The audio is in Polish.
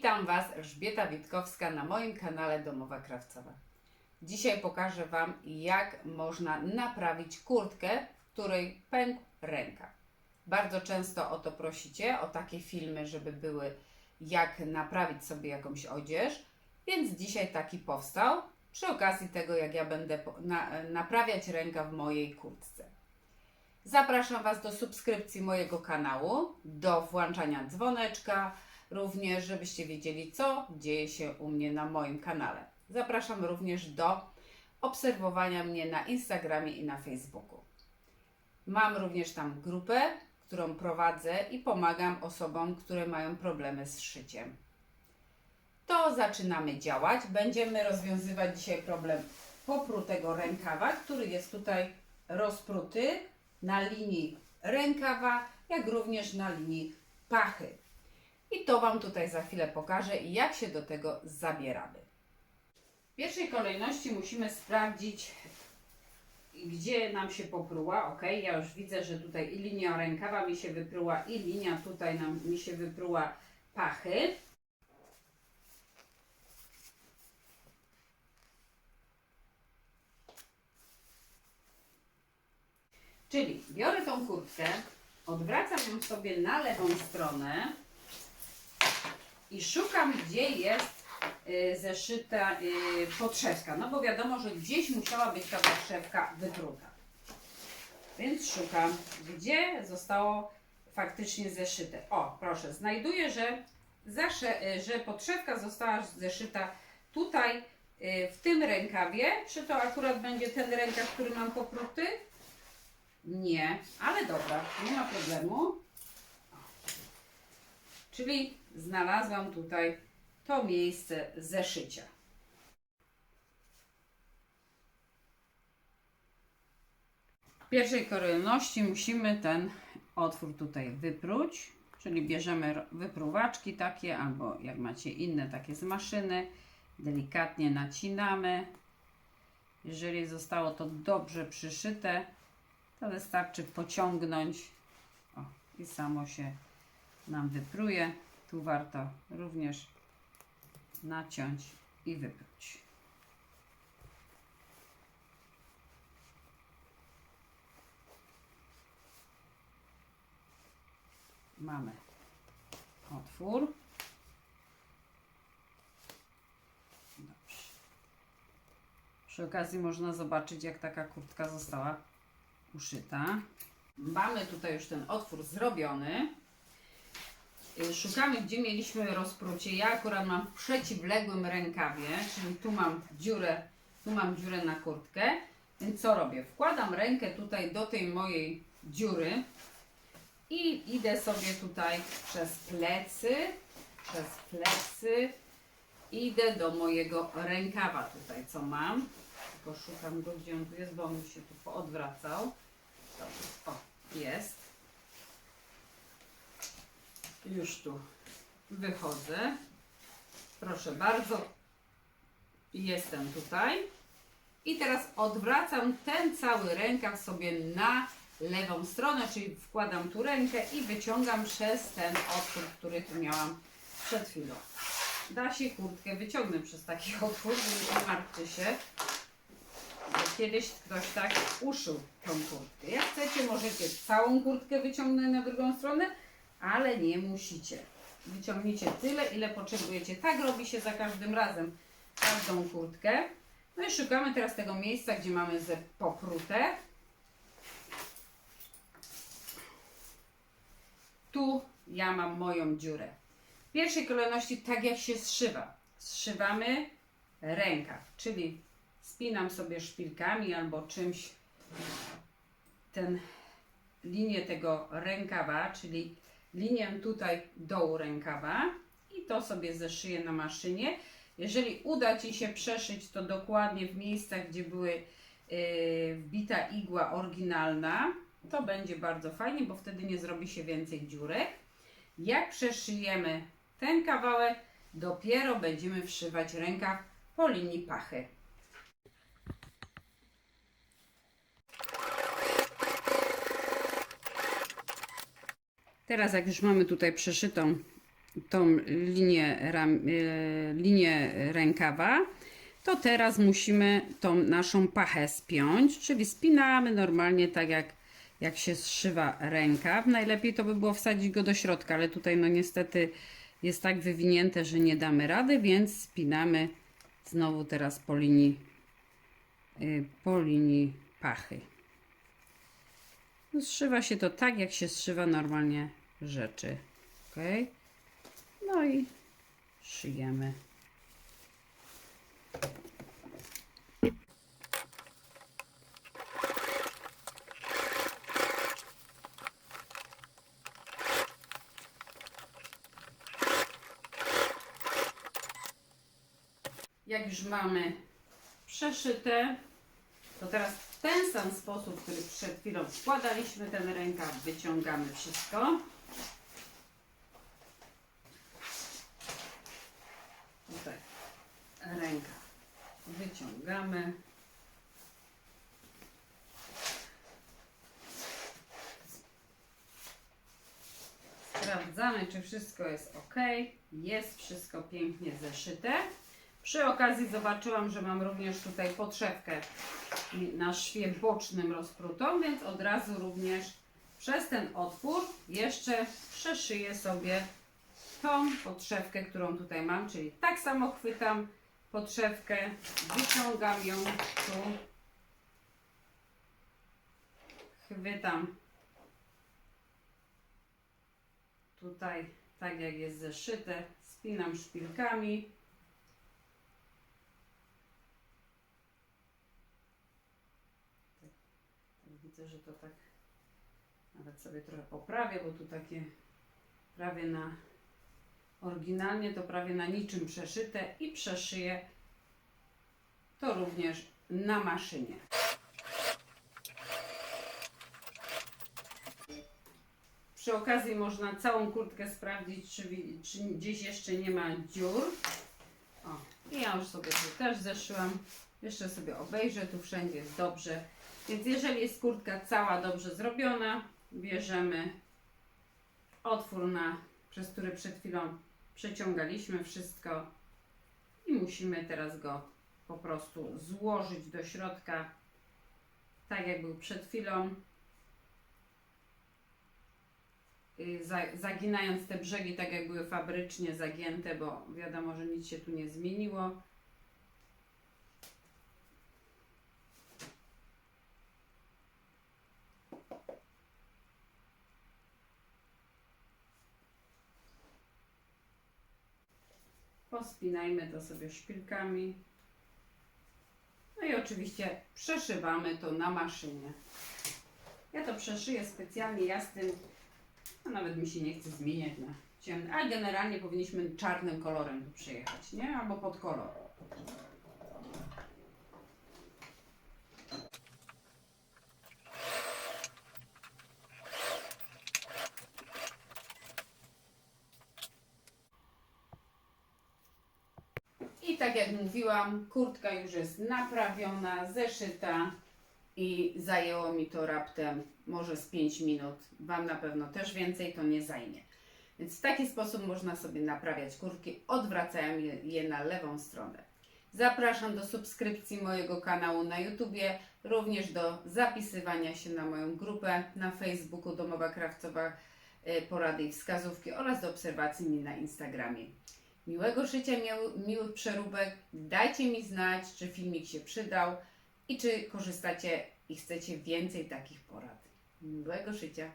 Witam Was, Elżbieta Witkowska na moim kanale Domowa Krawcowa. Dzisiaj pokażę Wam, jak można naprawić kurtkę, w której pękł rękaw. Bardzo często o to prosicie, o takie filmy, żeby były, jak naprawić sobie jakąś odzież, więc dzisiaj taki powstał, przy okazji tego, jak ja będę na, naprawiać rękaw w mojej kurtce. Zapraszam Was do subskrypcji mojego kanału, do włączania dzwoneczka, również żebyście wiedzieli, co dzieje się u mnie na moim kanale. Zapraszam również do obserwowania mnie na Instagramie i na Facebooku. Mam również tam grupę, którą prowadzę i pomagam osobom, które mają problemy z szyciem. To zaczynamy działać. Będziemy rozwiązywać dzisiaj problem poprutego rękawa, który jest tutaj rozpruty na linii rękawa, jak również na linii pachy. I to Wam tutaj za chwilę pokażę jak się do tego zabieramy. W pierwszej kolejności musimy sprawdzić, gdzie nam się popruła. Ok, ja już widzę, że tutaj i linia rękawa mi się wypruła, i linia tutaj nam, mi się wypruła pachy. Czyli biorę tą kurtkę, odwracam ją sobie na lewą stronę i szukam, gdzie jest y, zeszyta y, podszewka. No bo wiadomo, że gdzieś musiała być ta podszewka wypruta. Więc szukam, gdzie zostało faktycznie zeszyte. O, proszę, znajduję, że, zasze, y, że podszewka została zeszyta tutaj w tym rękawie. Czy to akurat będzie ten rękaw, który mam popruty? Nie, ale dobra, nie ma problemu. Czyli znalazłam tutaj to miejsce zeszycia. W pierwszej kolejności musimy ten otwór tutaj wypróć, czyli bierzemy wypruwaczki takie, albo jak macie inne takie z maszyny, delikatnie nacinamy. Jeżeli zostało to dobrze przyszyte, to wystarczy pociągnąć o, i samo się nam wypruje. Tu warto również naciąć i wypróć. Mamy otwór. Dobrze. Przy okazji można zobaczyć, jak taka kurtka została uszyta. Mamy tutaj już ten otwór zrobiony. Y, Szukamy, gdzie mieliśmy rozprucie. Ja akurat mam w przeciwległym rękawie, czyli tu mam dziurę, tu mam dziurę na kurtkę. Więc co robię? Wkładam rękę tutaj do tej mojej dziury i idę sobie tutaj przez plecy, przez plecy, idę do mojego rękawa tutaj, co mam. Tylko szukam go, gdzie on tu jest, bo on mi się tu poodwracał. Dobrze, o, jest. Już tu wychodzę. Proszę bardzo. Jestem tutaj. I teraz odwracam ten cały rękaw sobie na lewą stronę, czyli wkładam tu rękę i wyciągam przez ten otwór, który tu miałam przed chwilą. Da się kurtkę wyciągnąć przez taki otwór, nie martwcie się. Kiedyś ktoś tak uszył tą kurtkę. Jak chcecie, możecie całą kurtkę wyciągnąć na drugą stronę, ale nie musicie. Wyciągnijcie tyle, ile potrzebujecie. Tak robi się za każdym razem każdą kurtkę. No i szukamy teraz tego miejsca, gdzie mamy ze poprute. Tu ja mam moją dziurę. W pierwszej kolejności tak jak się zszywa. Zszywamy rękaw, czyli spinam sobie szpilkami albo czymś ten linię tego rękawa, czyli linię tutaj dołu rękawa i to sobie zeszyję na maszynie. Jeżeli uda Ci się przeszyć to dokładnie w miejscach, gdzie były yy, wbita igła oryginalna, to będzie bardzo fajnie, bo wtedy nie zrobi się więcej dziurek. Jak przeszyjemy ten kawałek, dopiero będziemy wszywać rękaw po linii pachy. Teraz jak już mamy tutaj przeszytą tą linię, ram, e, linię rękawa, to teraz musimy tą naszą pachę spiąć, czyli spinamy normalnie tak jak, jak się zszywa rękaw. Najlepiej to by było wsadzić go do środka, ale tutaj no niestety jest tak wywinięte, że nie damy rady, więc spinamy znowu teraz po linii, y, po linii pachy. Zszywa się to tak, jak się zszywa normalnie rzeczy. Ok? No i szyjemy. Jak już mamy przeszyte, to teraz w ten sam sposób, który przed chwilą wkładaliśmy ten rękaw, wyciągamy wszystko. Tutaj ręka wyciągamy. Sprawdzamy, czy wszystko jest ok. Jest wszystko pięknie zeszyte. Przy okazji zobaczyłam, że mam również tutaj podszewkę na szwie bocznym rozprutą, więc od razu również przez ten otwór jeszcze przeszyję sobie tą podszewkę, którą tutaj mam, czyli tak samo chwytam podszewkę, wyciągam ją tu, chwytam tutaj tak jak jest zeszyte, spinam szpilkami. Tak, widzę, że to tak nawet sobie trochę poprawię, bo tu takie prawie na oryginalnie to prawie na niczym przeszyte i przeszyję to również na maszynie. Przy okazji można całą kurtkę sprawdzić, czy, czy gdzieś jeszcze nie ma dziur. O, i ja już sobie tu też zeszyłam. Jeszcze sobie obejrzę, tu wszędzie jest dobrze. Więc jeżeli jest kurtka cała dobrze zrobiona, bierzemy otwór, na, przez który przed chwilą przeciągaliśmy wszystko i musimy teraz go po prostu złożyć do środka, tak jak był przed chwilą. Y, za- Zaginając te brzegi tak jak były fabrycznie zagięte, bo wiadomo, że nic się tu nie zmieniło. Pospinajmy to sobie szpilkami. No i oczywiście przeszywamy to na maszynie. Ja to przeszyję specjalnie jasnym, a nawet mi się nie chce zmieniać na ciemny, ale generalnie powinniśmy czarnym kolorem tu przyjechać, nie? Albo pod kolor. I tak jak mówiłam, kurtka już jest naprawiona, zeszyta i zajęło mi to raptem może z 5 minut. Wam na pewno też więcej to nie zajmie. Więc w taki sposób można sobie naprawiać kurtki, odwracając je, na lewą stronę. Zapraszam do subskrypcji mojego kanału na YouTubie, również do zapisywania się na moją grupę na Facebooku Domowa Krawcowa e, Porady i Wskazówki oraz do obserwacji mnie na Instagramie. Miłego miły, miłych przeróbek. Dajcie mi znać, czy filmik się przydał i czy korzystacie i chcecie więcej takich porad. Miłego szycia.